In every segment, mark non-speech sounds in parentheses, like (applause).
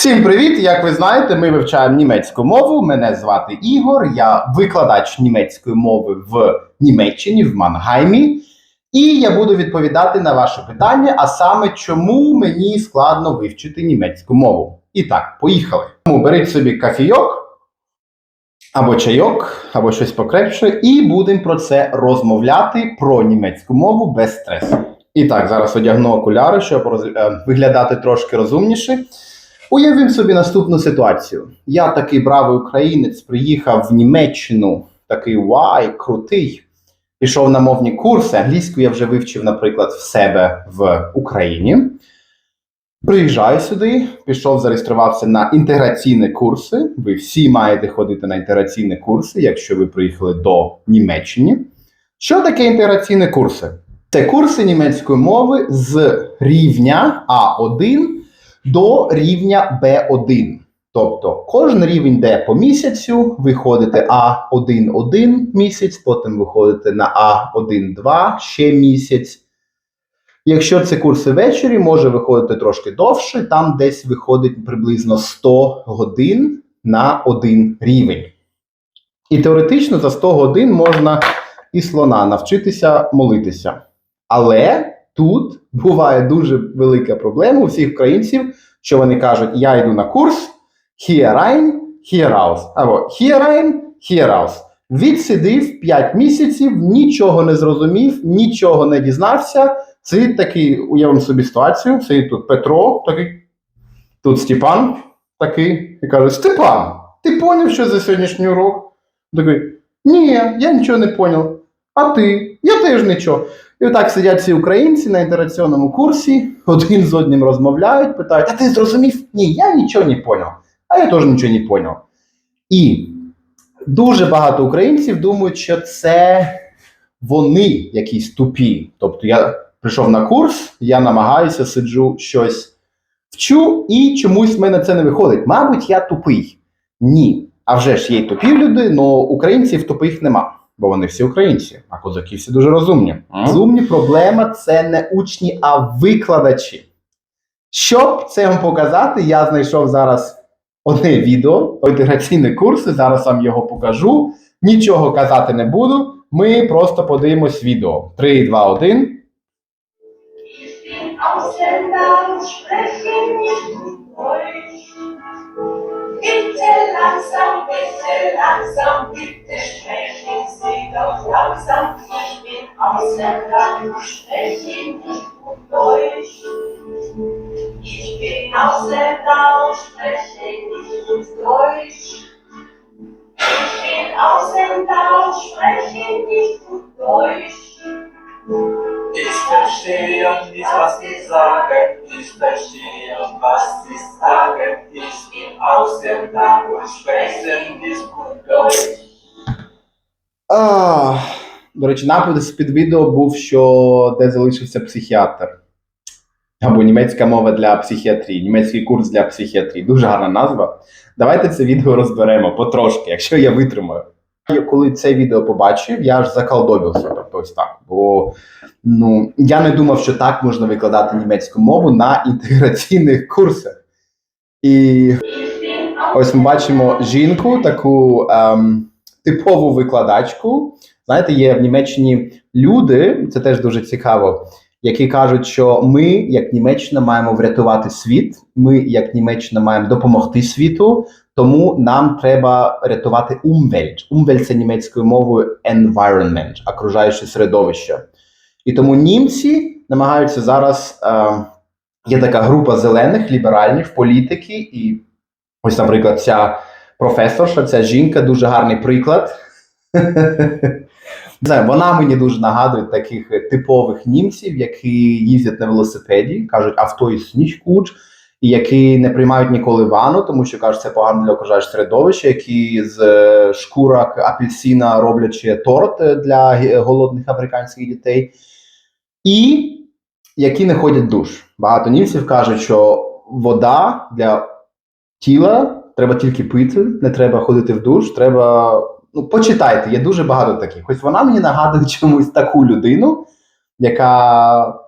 Всім привіт! Як ви знаєте, ми вивчаємо німецьку мову. Мене звати Ігор, я викладач німецької мови в Німеччині, в Мангаймі. І я буду відповідати на ваше питання, а саме, чому мені складно вивчити німецьку мову. І так, поїхали. Тому беріть собі кафійок, або чайок, або щось покрепше, і будемо про це розмовляти про німецьку мову без стресу. І так, зараз одягну окуляри, щоб роз- е, виглядати трошки розумніше. Уявім собі наступну ситуацію. Я такий бравий українець, приїхав в Німеччину, такий вай, крутий. Пішов на мовні курси. Англійську я вже вивчив, наприклад, в себе в Україні. Приїжджаю сюди, пішов, зареєструвався на інтеграційні курси. Ви всі маєте ходити на інтеграційні курси, якщо ви приїхали до Німеччини. Що таке інтеграційні курси? Це курси німецької мови з рівня А1 до рівня B1. Тобто кожен рівень йде по місяцю, ви ходите А1 один місяць, потім ви ходите на А1-2 ще місяць. Якщо це курси ввечері, може виходити трошки довше, там десь виходить приблизно 100 годин на один рівень. І теоретично за 100 годин можна і слона навчитися молитися. Але тут буває дуже велика проблема у всіх українців, що вони кажуть: я йду на курс hier raus. Або here rein, here raus. Відсидів 5 місяців, нічого не зрозумів, нічого не дізнався. Сидить такий, уявимо собі ситуацію, сидить тут Петро, такий, тут Степан такий, і каже: Степан, ти поняв, що за сьогоднішній урок? Такий, ні, я нічого не поняв. А ти? Я теж нічого. І отак сидять ці українці на інтераційному курсі, один з одним розмовляють, питають: А ти зрозумів? Ні, я нічого не поняв. А я теж нічого не поняв. І дуже багато українців думають, що це вони якісь тупі. Тобто я прийшов на курс, я намагаюся, сиджу щось вчу, і чомусь в мене це не виходить. Мабуть, я тупий. Ні. А вже ж є й тупі люди, але українців тупих нема. Бо вони всі українці, а козаки всі дуже розумні. Розумні проблема це не учні, а викладачі. Щоб це вам показати, я знайшов зараз одне відео, інтеграційні курси. Зараз вам його покажу. Нічого казати не буду. Ми просто подивимось відео. 3, 2, 1. Ich bin Ausländer und nicht Deutsch. Langsam, bitte langsam, bitte sprechen Sie doch langsam. Ich bin Ausländer und spreche nicht gut Deutsch. Ich bin Ausländer und spreche nicht gut Deutsch. Ich bin Ausländer und spreche nicht gut Deutsch. Ich verstehe nicht, was die sagen. Ich verstehe, was die sagen. Ich bin Ausländer und spreche nicht gut Deutsch. До речі, напис під відео був, що де залишився психіатр. Або німецька мова для психіатрії, німецький курс для психіатрії. Дуже гарна назва. Давайте це відео розберемо потрошки, якщо я витримаю. Коли це відео побачив, я аж заколдобився. Тобто ось так. Бо ну, я не думав, що так можна викладати німецьку мову на інтеграційних курсах. І Ось ми бачимо жінку, таку ем, типову викладачку. Знаєте, є в Німеччині люди, це теж дуже цікаво, які кажуть, що ми, як Німеччина, маємо врятувати світ. Ми, як Німеччина, маємо допомогти світу, тому нам треба рятувати Umwelt. Umwelt – це німецькою мовою environment, окружаюче середовище. І тому німці намагаються зараз. Е, є така група зелених, ліберальних політики, і Ось, наприклад, ця професорша, ця жінка дуже гарний приклад. (laughs) Знаю, вона мені дуже нагадує таких типових німців, які їздять на велосипеді, кажуть, авто і сніжкуч, і які не приймають ніколи ванну, тому що кажуть, це погано для окружаючого середовища, які з е, шкурок апельсина роблять торт для голодних африканських дітей, і які не ходять душ. Багато німців кажуть, що вода для тіла треба тільки пити, не треба ходити в душ, треба. Ну, почитайте, є дуже багато таких. Ось вона мені нагадує (laughs) чомусь таку людину, яка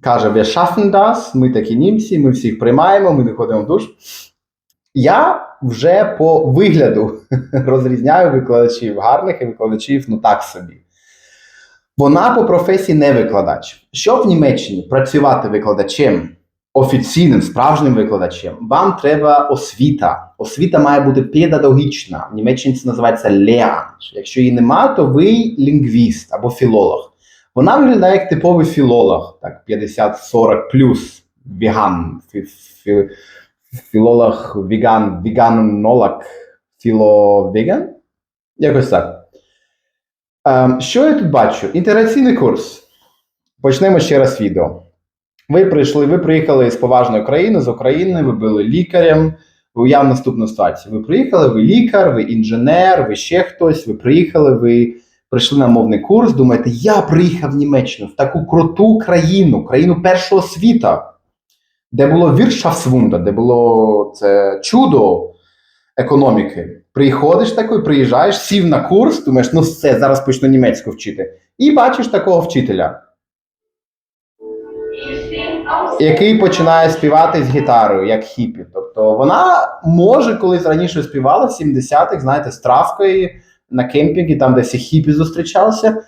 каже: Wir schaffen das, ми такі німці, ми всіх приймаємо, ми не ходимо в душ. Я вже по вигляду (laughs) розрізняю викладачів гарних і викладачів ну так собі. Вона по професії не викладач. Щоб в Німеччині працювати викладачем, офіційним, справжнім викладачем, вам треба освіта. Освіта має бути педагогічна. В Німеччині це називається Lehramt. Якщо її немає, то ви лінгвіст або філолог. Вона виглядає як типовий філолог, так 50-40 плюс віган, фі, фі, філолог, віган, віганолог, філовіган? Якось так. Ем, що я тут бачу? Інтеграційний курс. Почнемо ще раз відео. Ви прийшли, ви приїхали з поважної країни, з України, ви були лікарем. Уяв наступну ситуацію. Ви приїхали, ви лікар, ви інженер, ви ще хтось, ви приїхали, ви прийшли на мовний курс, думаєте, я приїхав в Німеччину, в таку круту країну, країну першого світа, де було віршафсвунда, де було це чудо економіки. Приходиш такий, приїжджаєш, сів на курс, думаєш, ну все, зараз почну німецьку вчити. І бачиш такого вчителя, який починає співати з гітарою, як хіпі. Тобто вона може колись раніше співала в 70-х, знаєте, з травкою на кемпінгі, там десь хіпі зустрічалися.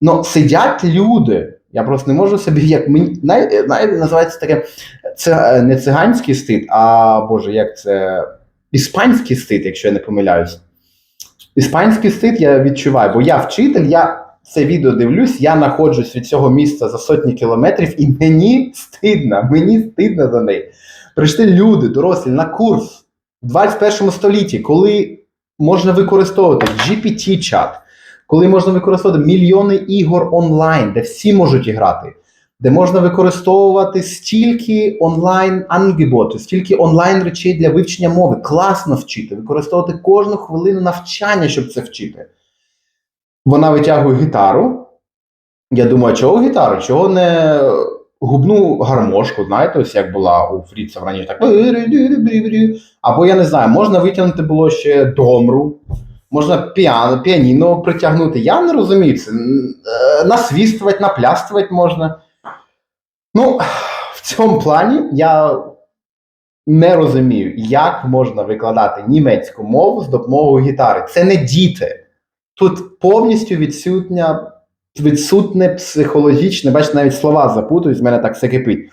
Ну, сидять люди. Я просто не можу собі, як мені знаєте, називається таке це не циганський стид, а боже, як це іспанський стид, якщо я не помиляюсь. Іспанський стид я відчуваю, бо я вчитель, я це відео дивлюсь, я знаходжусь від цього міста за сотні кілометрів, і мені стидно, мені стидно за неї. Прийшли люди, дорослі, на курс в 21 столітті, коли можна використовувати GPT-чат, коли можна використовувати мільйони ігор онлайн, де всі можуть грати, де можна використовувати стільки онлайн ангеботу, стільки онлайн речей для вивчення мови, класно вчити, використовувати кожну хвилину навчання, щоб це вчити. Вона витягує гітару. Я думаю, чого гітару? Чого не губну гармошку, знаєте, ось як була у Фріца раніше так. Або я не знаю, можна витягнути було ще домру, можна піано, піаніно притягнути. Я не розумію це. Е, Насвістувати, наплястувати можна. Ну, в цьому плані я не розумію, як можна викладати німецьку мову з допомогою гітари. Це не діти. Тут повністю відсутня, відсутне психологічне, бачите, навіть слова запутують, з мене так все кипить.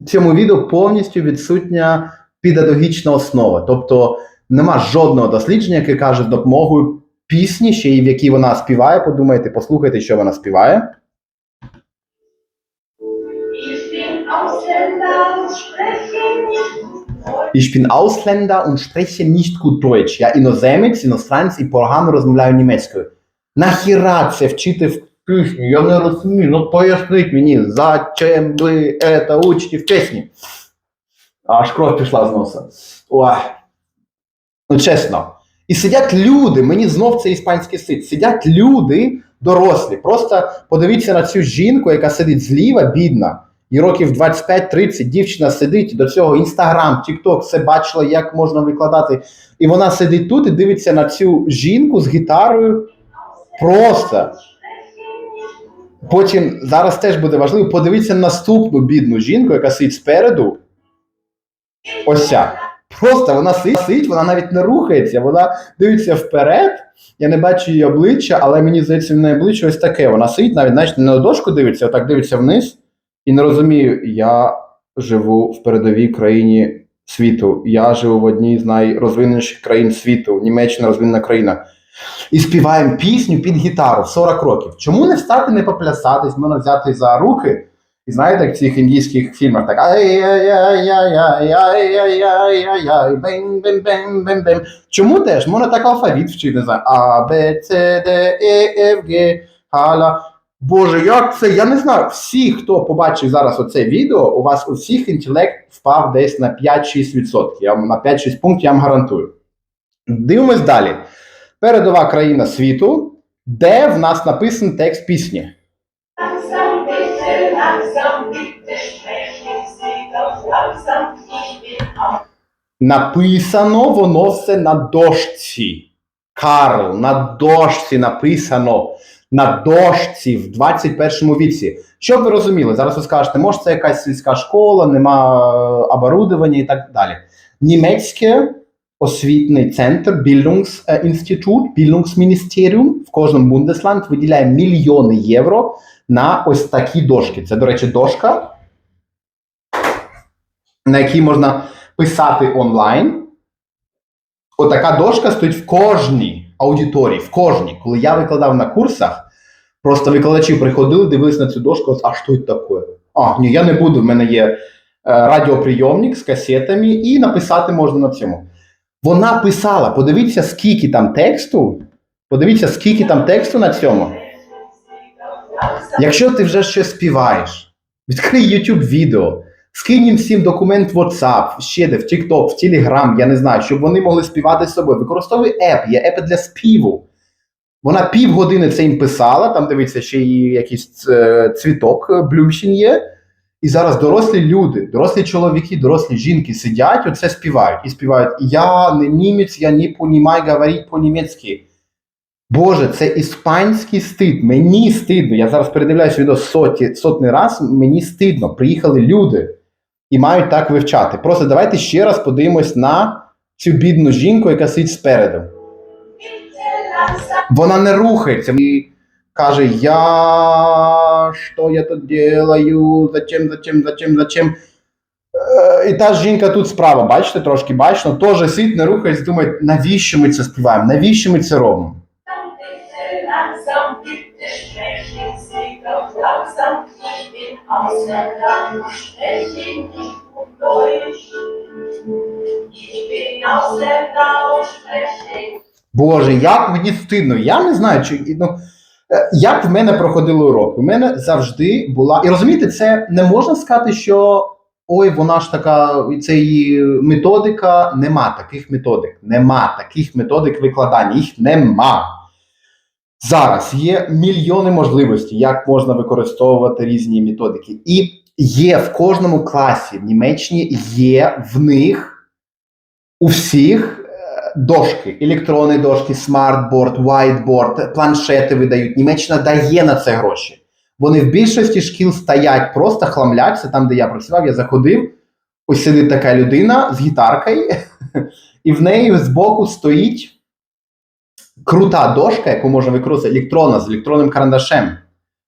В цьому відео повністю відсутня педагогічна основа. Тобто нема жодного дослідження, яке каже з допомогою пісні, ще й в якій вона співає. Подумайте, послухайте, що вона співає. Ich bin Ausländer und spreche nicht gut Deutsch. Я іноземець, іностранець і погано розмовляю німецькою. Нахіра це вчити в пісню? Я не розумію. Ну поясніть мені, зачем ви це учите в пісні? Аж кров пішла з носа. Ой. Ну, чесно. І сидять люди, мені знов це іспанський сид. Сидять люди дорослі. Просто подивіться на цю жінку, яка сидить зліва, бідна. І років 25-30 дівчина сидить до цього Інстаграм, Тікток, все бачила, як можна викладати. І вона сидить тут і дивиться на цю жінку з гітарою. Просто. Потім зараз теж буде важливо. Подивіться на наступну бідну жінку, яка сидить спереду. Ось. Просто вона сидить, вона навіть не рухається, вона дивиться вперед. Я не бачу її обличчя, але мені здається, в неї обличчя ось таке. Вона сидить, навіть знаєш, не на дошку дивиться, а дивиться вниз. І не розумію, я живу в передовій країні світу. Я живу в одній з найрозвиненіших країн світу. Німеччина розвинена країна. І співаємо пісню під гітару в 40 років. Чому не встати, не поплясатись, можна взяти за руки? І знаєте, як в цих індійських фільмах так ай-яй-яй-яй-яй-яй-яй-яй, бем-бем-бем-бем-бем. Чому теж? Можна так алфавіт вчити, не знаю. А, Б, С, Д, Е, Ф, Г, Галя. Боже, як це? Я не знаю. Всі, хто побачив зараз оце відео, у вас у всіх інтелект впав десь на 5-6%. Я вам на 5-6 пунктів я вам гарантую. Дивимось далі. Передова країна світу, де в нас написаний текст пісні. Написано воно все на дошці. Карл, на дошці написано. На дошці в 21 віці. Щоб ви розуміли, зараз ви скажете, може це якась сільська школа, нема е, оборудовання і так далі. Німецьке освітний центр Bildungsinstitut, Bildungsministerium в кожному Бундесланд виділяє мільйони євро на ось такі дошки. Це, до речі, дошка, на якій можна писати онлайн. Отака дошка стоїть в кожній аудиторії, в кожній. Коли я викладав на курсах, просто викладачі приходили, дивились на цю дошку, а що це таке? А, ні, я не буду. В мене є е, радіоприйомник з касетами, і написати можна на цьому. Вона писала, подивіться, скільки там тексту. Подивіться, скільки там тексту на цьому. Якщо ти вже щось співаєш, відкрий YouTube відео, скинь всім документ в WhatsApp, ще де, в TikTok, в Telegram, я не знаю, щоб вони могли співати з собою. Використовуй еп, є епи для співу. Вона півгодини це їм писала, там дивіться, ще і якийсь е, цвіток е, Блюмщин є. І зараз дорослі люди, дорослі чоловіки, дорослі жінки сидять, оце співають і співають. Я не німець, я не понімаю говорити по-німецьки. Боже, це іспанський стид. Мені стидно. Я зараз передивляюсь відео соті, сотний раз. Мені стидно. Приїхали люди і мають так вивчати. Просто давайте ще раз подивимось на цю бідну жінку, яка сидить спереду. Вона не рухається і каже: Я що я тут делаю? Зачем, зачем, зачем, зачем? Е, І та жінка тут справа, бачите, трошки бачно, теж сидить, не рухається, думає, навіщо ми це співаємо, навіщо ми це робимо? Боже, як мені стидно. Я не знаю, чи ну, е, як в мене проходили уроки. У мене завжди була. І розумієте, це не можна сказати, що ой, вона ж така, це її методика. Нема таких методик. Нема таких методик викладання. Їх нема. Зараз є мільйони можливостей, як можна використовувати різні методики. І є в кожному класі в Німеччині є в них у всіх е, дошки, електронні дошки, смартборд, whiteboard, планшети видають. Німеччина дає на це гроші. Вони в більшості шкіл стоять, просто хламляться там, де я працював. Я заходив. Ось сидить така людина з гітаркою, (laughs) і в неї збоку стоїть крута дошка, яку можна використовувати електронна з електронним карандашем.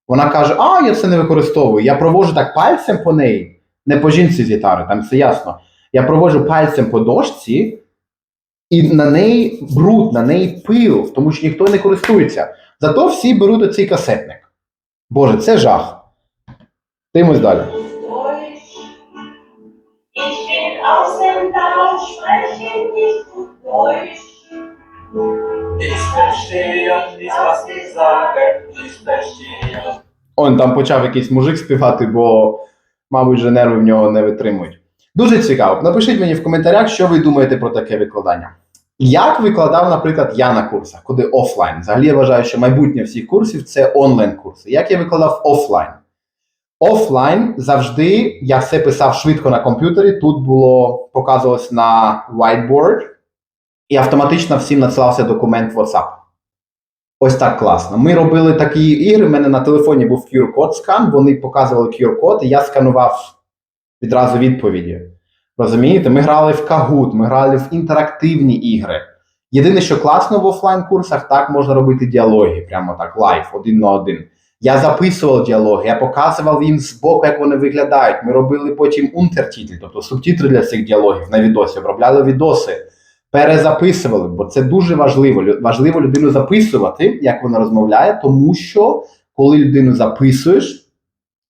Вона каже: А, я це не використовую. Я проводжу так пальцем по неї, не по жінці з гітари, там все ясно. Я проводжу пальцем по дошці, і на неї бруд, на неї пил, тому що ніхто не користується. Зато всі беруть оцей касетник. Боже, це жах. Дивимось далі. Ich bin Он там почав якийсь мужик співати, бо, мабуть, вже нерви в нього не витримують. Дуже цікаво. Напишіть мені в коментарях, що ви думаєте про таке викладання. Як викладав, наприклад, я на курсах, куди офлайн. Взагалі я вважаю, що майбутнє всіх курсів це онлайн-курси. Як я викладав офлайн? Офлайн завжди я все писав швидко на комп'ютері. Тут було показувалось на whiteboard, і автоматично всім надсилався документ в WhatsApp. Ось так класно. Ми робили такі ігри. У мене на телефоні був QR-код скан, вони показували QR-код, і я сканував відразу відповіді. Розумієте? Ми грали в Kahoot, ми грали в інтерактивні ігри. Єдине, що класно в офлайн-курсах, так можна робити діалоги, прямо так, лайв, один на один. Я записував діалоги, я показував їм збоку, як вони виглядають. Ми робили потім унтертітлі, тобто субтитри для цих діалогів на відосі, обробляли відоси, перезаписували, бо це дуже важливо. Важливо людину записувати, як вона розмовляє, тому що коли людину записуєш,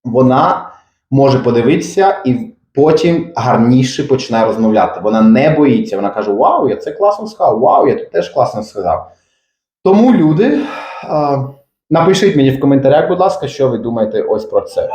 вона може подивитися і потім гарніше починає розмовляти. Вона не боїться. Вона каже: Вау, я це класно сказав, вау, я тут теж класно сказав. Тому, люди, напишіть мені в коментарях, будь ласка, що ви думаєте ось про це.